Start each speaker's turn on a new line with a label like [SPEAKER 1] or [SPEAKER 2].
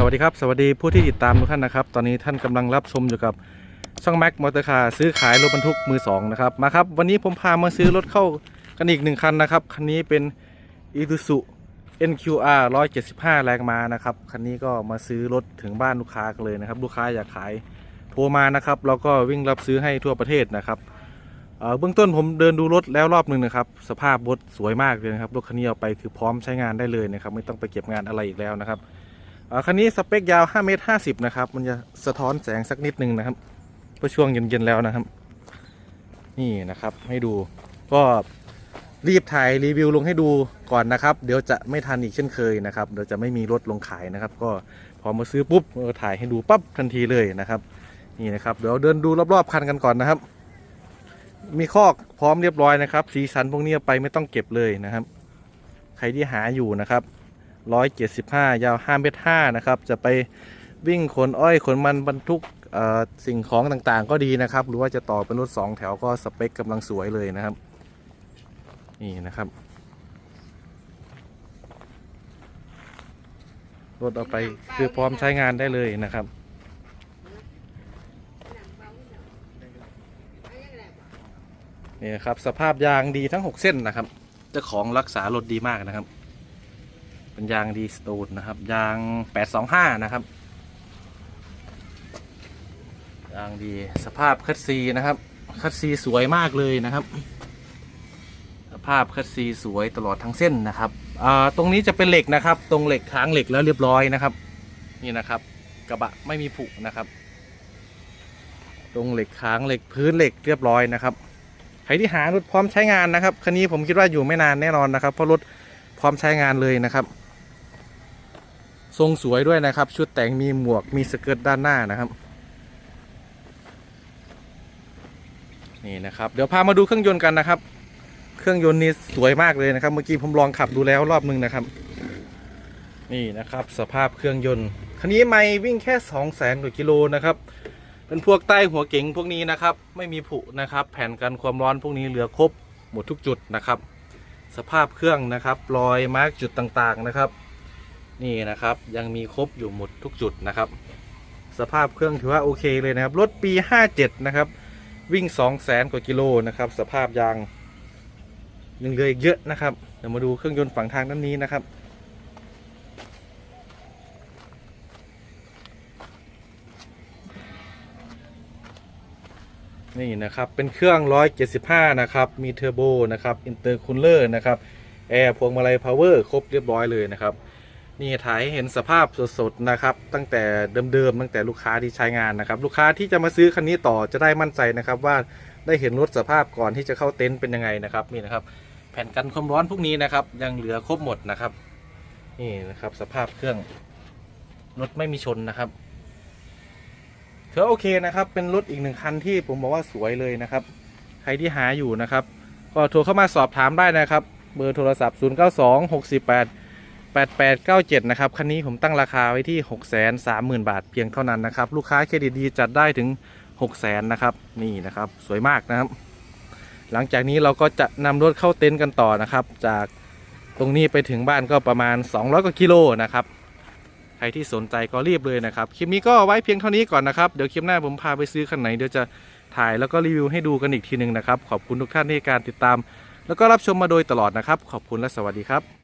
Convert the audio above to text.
[SPEAKER 1] สวัสดีครับ สวัสดีผู้ที่ติดตามทุกท่านนะครับ ตอนนี้ท่านกำลังรับชมอยู่กับช่องแม็กมอเตอร์คาร์ซื้อขายรถบรรทุกมือสองนะครับมาครับ วันนี้ผมพามาซื้อรถเข้ากันอีกหนึ่งคันนะครับ คันนี้เป็น i s u z u NQR 175 แรงม้านะครับ คันนี้ก็มาซื้อรถถึงบ้านลูกค้ากันเลยนะครับ ลูกค้าอยากขายโทรมานะครับเราก็วิ่งรับซื้อให้ทั่วประเทศนะครับเบื้องต้นผมเดินดูรถแล้วรอบหนึ่งนะครับ สภาพรถสวยมากเลยนะครับรถคันนี้เอาไปคือพร้อมใช้งานได้เลยนะครับ ไม่ต้องไปเก็บงานอะไรอีกแล้วนะครับ คันนี้สเปคยาว5เมตร50นะครับ มันจะสะท้อนแสงสักนิดนึงนะครับเพราะช่วงเย็นๆแล้วนะครับ นี่นะครับให้ดูก็รีบถ่ายรีวิวลงให้ดูก่อนนะครับ เดี๋ยวจะไม่ทันอีกเช่นเคยนะครับเดี๋ยวจะไม่มีรถลงขายนะครับ ก็พอมาซื้อปุ๊บเออถ่ายให้ดูปั๊บทันทีเลยนะครับ นี่นะครับ เดี๋ยวเดินดูรอบๆคันกันก่อนนะครับ มีคอกพร้อมเรียบร้อยนะครับ สีสันพวกนี้ไปไม่ต้องเก็บเลยนะครับ ใครที่หาอยู่นะครับ 175 ยาว5เมตร5นะครับ จะไปวิ่งขนอ้อยขนมันบรรทุกสิ่งของต่างๆ ก็ดีนะครับ หรือว่าจะต่อเป็นรถ2แถวก็สเปคกำลังสวยเลยนะครับ นี่นะครับ รถเอาไปคือพร้อมใช้งานได้เลยนะครับนี่นะครับสภาพยางดีทั้ง 6 เส้นนะครับเจ้าของรักษารถดีมากนะครับ เป็นยางดีสโตนนะครับ ยาง 825 นะครับ ยางดีสภาพคัดซีนะครับ คัดซีสวยมากเลยนะครับ สภาพคัดซีสวยตลอดทั้งเส้นนะครับตรงนี้จะเป็นเหล็กนะครับ ตรงเหล็กค้างเหล็กแล้วเรียบร้อยนะครับ นี่นะครับ กระบะไม่มีผุนะครับ ตรงเหล็กค้างเหล็กพื้นเหล็กเรียบร้อยนะครับใครที่หารถพร้อมใช้งานนะครับคันนี้ผมคิดว่าอยู่ไม่นานแน่นอนนะครับ เพราะรถพร้อมใช้งานเลยนะครับ ทรงสวยด้วยนะครับ ชุดแต่งมีหมวกมีสเกิร์ตด้านหน้านะครับนี่นะครับเดี๋ยวพามาดูเครื่องยนต์กันนะครับ เครื่องยนต์นี่สวยมากเลยนะครับ เมื่อกี้ผมลองขับดูแล้วรอบนึงนะครับ นี่นะครับสภาพเครื่องยนต์คันนี้ไม่วิ่งแค่2 0 0แสนกว่ากิโลนะครับเป็นพวกใต้หัวเก๋งพวกนี้นะครับ ไม่มีผุนะครับ แผ่นกันความร้อนพวกนี้เหลือครบหมดทุกจุดนะครับ สภาพเครื่องนะครับรอยมาร์กจุดต่างๆนะครับ นี่นะครับยังมีครบอยู่หมดทุกจุดนะครับ สภาพเครื่องถือว่าโอเคเลยนะครับ รถปี 57 นะครับ วิ่ง 2 0 0แสนกว่ากิโลนะครับ สภาพยางยังเหลืออีกเยอะนะครับ เดี๋ยวมาดูเครื่องยนต์ฝั่งทางด้านนี้นะครับ นี่นะครับเป็นเครื่อง 175 นะครับ มีเทอร์โบนะครับ อินเตอร์คูลเลอร์นะครับ แอร์พวงมาลัยพาวเวอร์ครบเรียบร้อยเลยนะครับ นี่ถ่ายเห็นสภาพสดๆนะครับ ตั้งแต่เดิมๆตั้งแต่ลูกค้าที่ใช้งานนะครับ ลูกค้าที่จะมาซื้อคันนี้ต่อจะได้มั่นใจนะครับว่าได้เห็นรถสภาพก่อนที่จะเข้าเต็นท์เป็นยังไงนะครับนี่นะครับ แผ่นกันความร้อนพวกนี้นะครับ ยังเหลือครบหมดนะครับ นี่นะครับสภาพเครื่องรถไม่มีชนนะครับถือโอเคนะครับ เป็นรถอีกหนึ่งคันที่ผมบอกว่าสวยเลยนะครับ ใครที่หาอยู่นะครับ ก็โทรเข้ามาสอบถามได้นะครับ เบอร์โทรศัพท์ 0 9 2 6 8 8897 นะครับ คันนี้ผมตั้งราคาไว้ที่ 630,000 บาทเพียงเท่านั้นนะครับ ลูกค้าเครดิตดีจัดได้ถึง 600,000นะครับ นี่นะครับสวยมากนะครับ หลังจากนี้เราก็จะนำรถเข้าเต็นท์กันต่อนะครับ จากตรงนี้ไปถึงบ้านก็ประมาณ 200กว่ากิโลนะครับ ใครที่สนใจก็รีบเลยนะครับ คลิปนี้ก็ไว้เพียงเท่านี้ก่อนนะครับ เดี๋ยวคลิปหน้าผมพาไปซื้อคันไหนเดี๋ยวจะถ่ายแล้วก็รีวิวให้ดูกันอีกทีหนึ่งนะครับ ขอบคุณทุกท่านที่การติดตาม แล้วก็รับชมมาโดยตลอดนะครับ ขอบคุณและสวัสดีครับ